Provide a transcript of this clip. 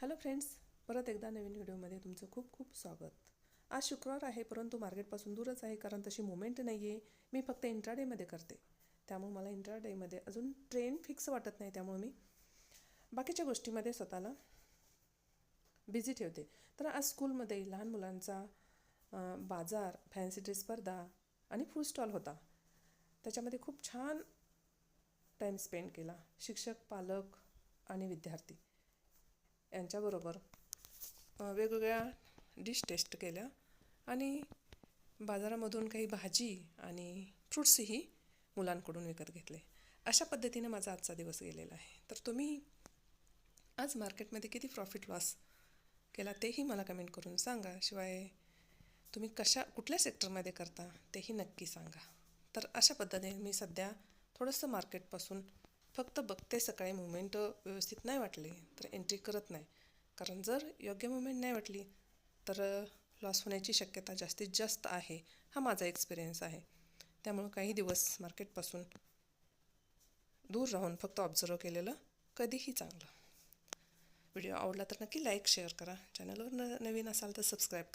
Hello friends परत एकदा नवीन व्हिडिओमध्ये तुमचं खूप खूप स्वागत. आज शुक्रवार आहे परंतु मार्केटपासून दूरच आहे कारण तशी मुवमेंट नाही आहे मी फक्त इंट्राडेमध्ये करते. त्यामुळे मला इंट्राडेमध्ये अजून ट्रेन फिक्स वाटत नाही त्यामुळे मी बाकीच्या गोष्टीमध्ये स्वतःला बिझी ठेवते. तर आज स्कूलमध्ये लहान मुलांचा बाजार फॅन्सी ड्रेस स्पर्धा आणि फूड स्टॉल होता. त्याच्यामध्ये खूप छान टाईम स्पेंड केला. शिक्षक पालक आणि विद्यार्थी. यांच्याबरोबर वेगवेगळ्या डिश टेस्ट केल्या आणि बाजारामधून काही भाजी आणि फ्रुट्सही मुलांकडून विकत घेतले. अशा पद्धतीने माझा आजचा दिवस गेलेला आहे. तर तुम्ही आज मार्केटमध्ये किती प्रॉफिट लॉस केला तेही मला कमेंट करून सांगा. शिवाय तुम्ही कशा कुठल्या सेक्टरमध्ये करता तेही नक्की सांगा. तर अशा पद्धतीने मी सध्या थोडंसं मार्केटपासून फक्त बघते सकाळी मुवमेंट व्यवस्थित नाही वाटली तर एंट्री करत नाही. कारण जर योग्य मुवमेंट नाही वाटली तर लॉस होण्याची शक्यता जास्तीत जास्त आहे हा माझा एक्सपिरियन्स आहे. त्यामुळं काही दिवस मार्केटपासून दूर राहून फक्त ऑब्झर्व केलेलं कधीही चांगलं. व्हिडिओ आवडला तर नक्की लाईक शेअर करा. चॅनलवर न नवीन असाल तर सबस्क्राईब करा.